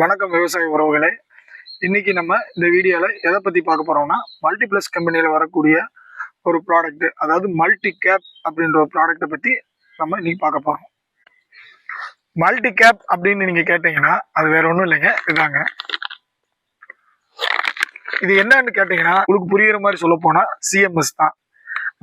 வணக்கம் விவசாய உறவுகளே. இன்னைக்கு நம்ம இந்த வீடியோவில் எதை பற்றி பார்க்க போகிறோம்னா மல்டிப்ளஸ் கம்பெனியில் வரக்கூடிய ஒரு ப்ராடக்ட் அதாவது மல்டி கேப் அப்படின்ற ஒரு ப்ராடக்ட்டை பற்றி நம்ம இன்னைக்கு பார்க்க போகிறோம் மல்டி கேப் அப்படின்னு நீங்கள் கேட்டிங்கன்னா அது வேற ஒன்றும் இல்லைங்க. இதாங்க. இது என்னன்னு கேட்டிங்கன்னா உங்களுக்கு புரியுற மாதிரி சொல்ல போனால் சிஎம்எஸ் தான்.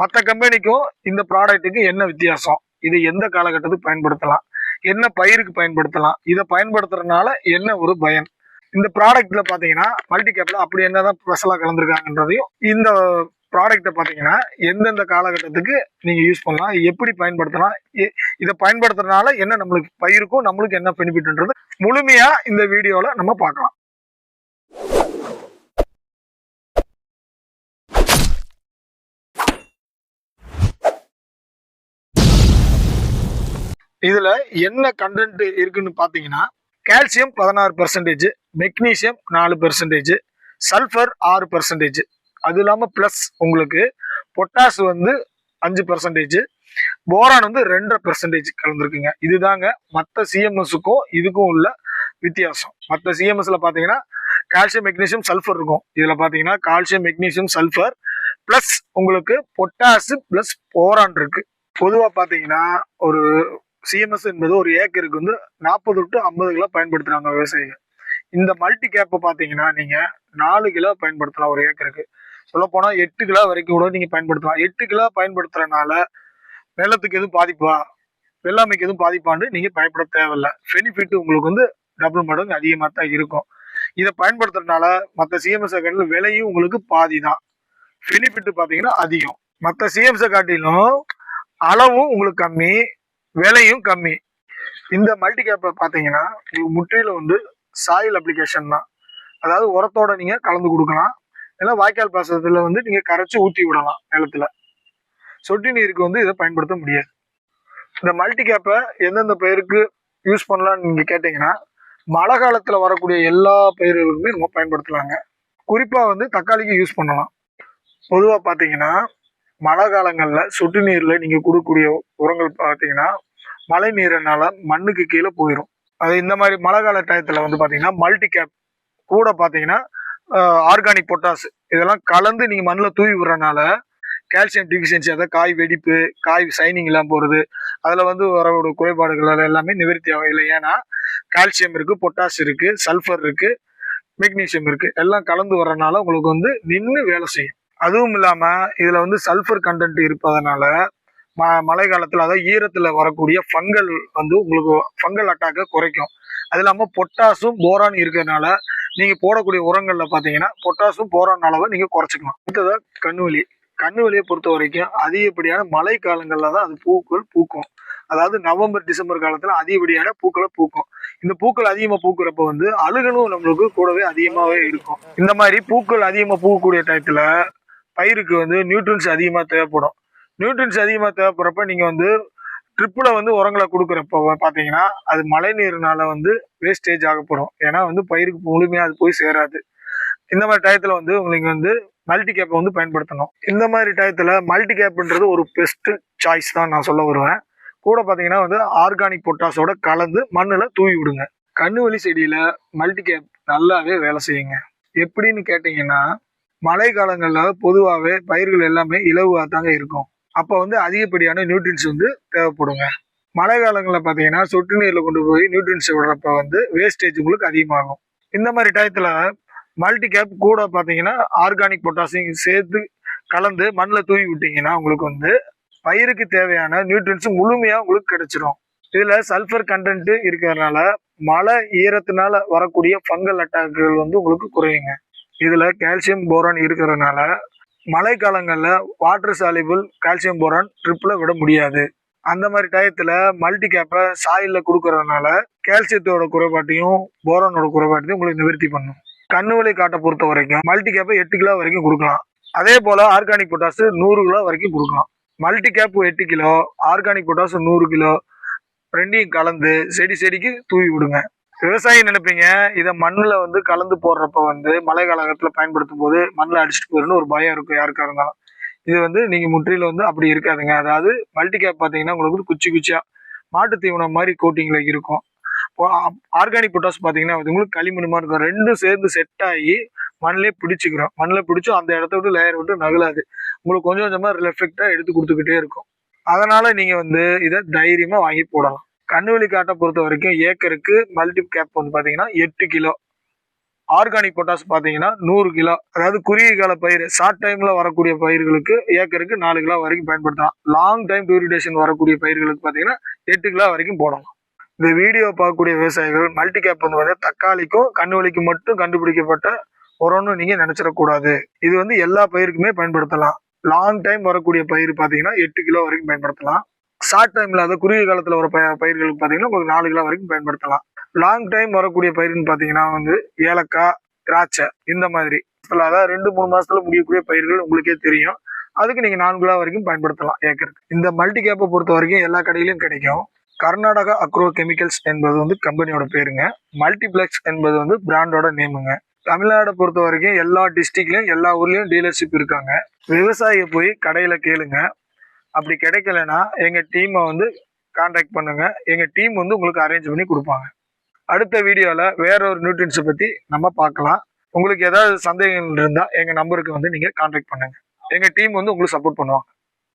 மற்ற கம்பெனிக்கும் இந்த ப்ராடக்ட்டுக்கு என்ன வித்தியாசம்? இது எந்த காலகட்டத்துக்கு பயன்படுத்தலாம்? என்ன பயிருக்கு பயன்படுத்தலாம் இதை பயன்படுத்துறதுனால என்ன ஒரு பயன்? இந்த ப்ராடக்ட்ல பாத்தீங்கன்னா மல்டி கேப்ல அப்படி என்னதான் ஸ்பெஷலா கலந்துருக்காங்கன்றதையும் இந்த ப்ராடக்ட்டை பார்த்தீங்கன்னா எந்தெந்த காலகட்டத்துக்கு நீங்கள் யூஸ் பண்ணலாம் எப்படி பயன்படுத்தலாம் இதை பயன்படுத்துறதுனால என்ன நம்மளுக்கு பயிருக்கும் நம்மளுக்கு என்ன பெனிஃபிட்ன்றது முழுமையாக இந்த வீடியோவில் நம்ம பார்க்கலாம். இதுல என்ன கண்டென்ட் இருக்குன்னு பாத்தீங்கன்னா கால்சியம் பதினாறு பெர்சன்டேஜ் மெக்னீசியம் நாலு பெர்சன்டேஜ் சல்ஃபர் ஆறு பெர்சன்டேஜ் அது இல்லாம பிளஸ் உங்களுக்கு பொட்டாஸ் வந்து அஞ்சு பெர்சன்டேஜ் போரான் வந்து ரெண்டரை பெர்சன்டேஜ் கலந்துருக்குங்க. இதுதாங்க மற்ற சிஎம்எஸுக்கும் இதுக்கும் உள்ள வித்தியாசம். மற்ற சிஎம்எஸ்ல பாத்தீங்கன்னா கால்சியம் மெக்னீசியம் சல்ஃபர் இருக்கும். இதுல பாத்தீங்கன்னா கால்சியம் மெக்னீசியம் சல்ஃபர் பிளஸ் உங்களுக்கு பொட்டாசு பிளஸ் போரான் இருக்கு. பொதுவா பாத்தீங்கன்னா ஒரு சிஎம்எஸ் என்பது ஒரு ஏக்கருக்கு வந்து நாற்பது டு ஐம்பது கிலோ பயன்படுத்துறாங்க விவசாயிகள். இந்த மல்டி கேப்பை பார்த்தீங்கன்னா நீங்க நாலு கிலோ பயன்படுத்தலாம் ஒரு ஏக்கருக்கு சொல்லப்போனால் எட்டு கிலோ வரைக்கும் கூட நீங்கள் பயன்படுத்தலாம். எட்டு கிலோ பயன்படுத்துறதுனால நிலத்துக்கு எதுவும் பாதிப்பா? வெள்ளாமைக்கு எதுவும் பாதிப்பான்னு நீங்கள் பயப்பட தேவையில்ல. பெனிஃபிட் உங்களுக்கு வந்து டபுள் மடங்கு அதிகமாக தான் இருக்கும். இதை பயன்படுத்துறதுனால மற்ற சிஎம்எஸ் காட்டிலும் விலையும் உங்களுக்கு பாதி தான். பெனிஃபிட் பார்த்தீங்கன்னா அதிகம். மற்ற சிஎம்எஸை காட்டிலும் அளவும் உங்களுக்கு கம்மி. விலையும் கம்மி. இந்த மல்டி கேப்பை பார்த்தீங்கன்னா உங்களுக்கு முற்றிலும் வந்து சாயில் அப்ளிகேஷன் தான். அதாவது உரத்தோட நீங்க கலந்து கொடுக்கலாம். இல்லை வாய்க்கால் பாசத்தில் வந்து நீங்க கரைச்சி ஊற்றி விடலாம் நிலத்துல. சொட்டு நீருக்கு வந்து இதை பயன்படுத்த முடியாது. இந்த மல்டி கேப்பை எந்தெந்த பயிருக்கு யூஸ் பண்ணலாம்னு நீங்க கேட்டீங்கன்னா மழை காலத்துல வரக்கூடிய எல்லா பயிர்களுக்குமே நம்ம பயன்படுத்தலாங்க. குறிப்பா வந்து தக்காளிக்கு யூஸ் பண்ணலாம். பொதுவா பாத்தீங்கன்னா மழை காலங்களில் சொட்டு நீரில் நீங்கள் கொடுக்கக்கூடிய உரங்கள் பார்த்தீங்கன்னா மழை நீரினால மண்ணுக்கு கீழே போயிடும் அது இந்த மாதிரி மழை கால டயத்தில் வந்து பார்த்தீங்கன்னா மல்டி கேப் கூட பார்த்தீங்கன்னா ஆர்கானிக் பொட்டாஸ் இதெல்லாம் கலந்து நீங்கள் மண்ணில் தூவி விடுறனால கால்சியம் டிஃபிஷியன்சி அதாவது காய் வெடிப்பு காய் சைனிங் எல்லாம் போகிறது அதில் வந்து வரவோட குறைபாடுகள் எல்லாமே நிவர்த்தி ஆகும். இல்லை ஏன்னா கால்சியம் இருக்குது பொட்டாஸ் இருக்குது சல்ஃபர் இருக்குது மெக்னீசியம் இருக்குது எல்லாம் கலந்து வர்றதுனால உங்களுக்கு வந்து நின்று வேலை செய்யும். அதுவும் இல்லாமல் இதில் வந்து சல்ஃபர் கண்டென்ட் இருப்பதனால ம மழை காலத்தில் அதாவது ஈரத்தில் வரக்கூடிய ஃபங்கல் வந்து உங்களுக்கு ஃபங்கல் அட்டாக்கை குறைக்கும். அது இல்லாமல் பொட்டாசும் போரான் இருக்கிறதுனால நீங்கள் போடக்கூடிய உரங்களில் பார்த்தீங்கன்னா பொட்டாசும் போரான் அளவை நீங்கள் குறைச்சிக்கலாம். அடுத்ததா கண்ணுவலி. கண்ணுவலியை பொறுத்த வரைக்கும் அதிகப்படியான மழை காலங்களில் தான் அது பூக்கள் பூக்கும். அதாவது நவம்பர் டிசம்பர் காலத்தில் அதிகப்படியான பூக்களை பூக்கும். இந்த பூக்கள் அதிகமாக பூக்குறப்ப வந்து அழுகணும் நம்மளுக்கு கூடவே அதிகமாகவே இருக்கும். இந்த மாதிரி பூக்கள் அதிகமாக பூக்கக்கூடிய டயத்தில் பயிருக்கு வந்து நியூட்ரன்ஸ் அதிகமாக தேவைப்படும். நியூட்ரன்ஸ் அதிகமாக தேவைப்படுறப்ப நீங்கள் வந்து ட்ரிப்பில் வந்து உரங்களை கொடுக்குறப்ப பார்த்தீங்கன்னா அது மழை நீர்னால வந்து வேஸ்டேஜ் ஆகப்படும். ஏன்னா வந்து பயிருக்கு முழுமையாக அது போய் சேராது. இந்த மாதிரி டயத்தில் வந்து உங்களுக்கு வந்து மல்டி கேப்பை வந்து பயன்படுத்தணும். இந்த மாதிரி டயத்தில் மல்டி கேப்ன்றது ஒரு பெஸ்ட்டு சாய்ஸ் தான் நான் சொல்ல வருவேன். கூட பார்த்தீங்கன்னா வந்து ஆர்கானிக் பொட்டாஸோட கலந்து மண்ணில் தூவி விடுங்க. கண்ணுவலி செடியில் மல்டி கேப் நல்லாவே வேலை செய்யுங்க. எப்படின்னு கேட்டிங்கன்னா மழை காலங்களில் பொதுவாகவே பயிர்கள் எல்லாமே இலவாக தாங்க இருக்கும். அப்போ வந்து அதிகப்படியான நியூட்ரின்ஸ் வந்து தேவைப்படுங்க. மழை காலங்களில் பார்த்தீங்கன்னா சொட்டு நீரில் கொண்டு போய் நியூட்ரின்ஸ் விடுறப்ப வந்து வேஸ்டேஜ் உங்களுக்கு அதிகமாகும். இந்த மாதிரி டயத்தில் மல்டி கேப் கூட பார்த்தீங்கன்னா ஆர்கானிக் பொட்டாசியம் சேர்த்து கலந்து மண்ணில் தூவி விட்டீங்கன்னா உங்களுக்கு வந்து பயிருக்கு தேவையான நியூட்ரின்ஸ் முழுமையாக உங்களுக்கு கிடைச்சிரும். இதில் சல்ஃபர் கண்டென்ட்டு இருக்கிறதுனால மழை ஈரத்தினால வரக்கூடிய ஃபங்கல் அட்டாக்குகள் வந்து உங்களுக்கு குறையுங்க. இதில் கால்சியம் போரான் இருக்கிறதுனால மழைக்காலங்களில் வாட்டர் சாலிபிள் கால்சியம் போரான் ட்ரிப்பில் விட முடியாது. அந்த மாதிரி டயத்தில் மல்டி கேப்பை சாயிலில் கொடுக்கறதுனால கால்சியத்தோட குறைபாட்டையும் போரானோட குறைபாட்டையும் உங்களுக்கு நிவர்த்தி பண்ணும். கண்ணுவலி காட்டை பொறுத்த வரைக்கும் மல்டி கேப்பை எட்டு கிலோ வரைக்கும் கொடுக்கலாம். அதே போல் ஆர்கானிக் பொட்டாஸ் நூறு கிலோ வரைக்கும் கொடுக்கலாம். மல்டி கேப் எட்டு கிலோ ஆர்கானிக் பொட்டாஸ் நூறு கிலோ ரெண்டையும் கலந்து செடி செடிக்கு தூவி விடுங்க. விவசாயி நினைப்பீங்க. இதை மண்ணில் வந்து கலந்து போடுறப்ப வந்து மழை காலகட்டத்தில் பயன்படுத்தும் போது மண்ணில் அடிச்சுட்டு போயிருன்னு ஒரு பயம் இருக்கும் யாருக்காக இருந்தாலும். இது வந்து நீங்கள் முற்றிலும் வந்து அப்படி இருக்காதுங்க. அதாவது மல்டி கேப் பார்த்தீங்கன்னா உங்களுக்கு வந்து குச்சி குச்சியாக மாட்டு தீவனம் மாதிரி கோட்டிங்கில் இருக்கும். ஆர்கானிக் பொட்டாஸ் பார்த்தீங்கன்னா அது உங்களுக்கு களிமண் மாதிரி இருக்கும். ரெண்டும் சேர்ந்து செட் ஆகி மண்ணிலே பிடிச்சிக்கிறோம். மண்ணில் பிடிச்சும் அந்த இடத்த விட்டு லேயர் விட்டு நகலாது. உங்களுக்கு கொஞ்சம் கொஞ்சமாக ரிஃப்ளெக்டாக எடுத்து கொடுத்துக்கிட்டே இருக்கும். அதனால் நீங்கள் வந்து இதை தைரியமாக வாங்கி போடலாம். கண்ணுவெளி காட்டை பொறுத்த வரைக்கும் ஏக்கருக்கு மல்டி கேப் வந்து பார்த்தீங்கன்னா எட்டு கிலோ. ஆர்கானிக் பொட்டாஸ் பார்த்தீங்கன்னா நூறு கிலோ. அதாவது குறுகிய கால பயிர் ஷார்ட் டைமில் வரக்கூடிய பயிர்களுக்கு ஏக்கருக்கு நாலு கிலோ வரைக்கும் பயன்படுத்தலாம். லாங் டைம் டியூரிடேஷன் வரக்கூடிய பயிர்களுக்கு பார்த்தீங்கன்னா எட்டு கிலோ வரைக்கும் போடலாம். இந்த வீடியோ பார்க்கக்கூடிய விவசாயிகள் மல்டி கேப் வந்து பார்த்தீங்கன்னா தக்காளிக்கும் கண்ணுவலிக்கும் மட்டும் கண்டுபிடிக்கப்பட்ட உரம்னு நீங்கள் நினச்சிடக்கூடாது. இது வந்து எல்லா பயிருக்குமே பயன்படுத்தலாம். லாங் டைம் வரக்கூடிய பயிர் பார்த்தீங்கன்னா எட்டு கிலோ வரைக்கும் பயன்படுத்தலாம். ஷார்ட் டைமில் அதாவது குறுகிய காலத்தில் வர ப பயிர்களுக்கு பார்த்தீங்கன்னா உங்களுக்கு நாலு கிலோ வரைக்கும் பயன்படுத்தலாம். லாங் டைம் வரக்கூடிய பயிர்னு பார்த்தீங்கன்னா வந்து ஏலக்காய் திராட்சை இந்த மாதிரி. அதாவது ரெண்டு மூணு மாசத்துல முடியக்கூடிய பயிர்கள் உங்களுக்கே தெரியும். அதுக்கு நீங்க நான்கு கிலோ வரைக்கும் பயன்படுத்தலாம் ஏக்கருக்கு. இந்த மல்டி கேப்பை பொறுத்த வரைக்கும் எல்லா கடையிலும் கிடைக்கும். கர்நாடகா அக்ரோ கெமிக்கல்ஸ் என்பது வந்து கம்பெனியோட பேருங்க. மல்டிப்ளெக்ஸ் என்பது வந்து பிராண்டோட நேமுங்க. தமிழ்நாடை பொறுத்த வரைக்கும் எல்லா டிஸ்ட்ரிக்ட்லையும் எல்லா ஊர்லேயும் டீலர்ஷிப் இருக்காங்க. விவசாயியை போய் கடையில் கேளுங்க. அப்படி கிடைக்கலனா எங்க டீமை வந்து காண்டாக்ட் பண்ணுங்க. எங்க டீம் வந்து உங்களுக்கு அரேஞ்ச் பண்ணி கொடுப்பாங்க. அடுத்த வீடியோல வேற ஒரு நியூட்ரியன்ஸை பத்தி நம்ம பார்க்கலாம். உங்களுக்கு ஏதாவது சந்தேகங்கள் இருந்தா எங்க நம்பருக்கு வந்து நீங்க காண்டாக்ட் பண்ணுங்க. எங்க டீம் வந்து உங்களுக்கு சப்போர்ட் பண்ணுவாங்க.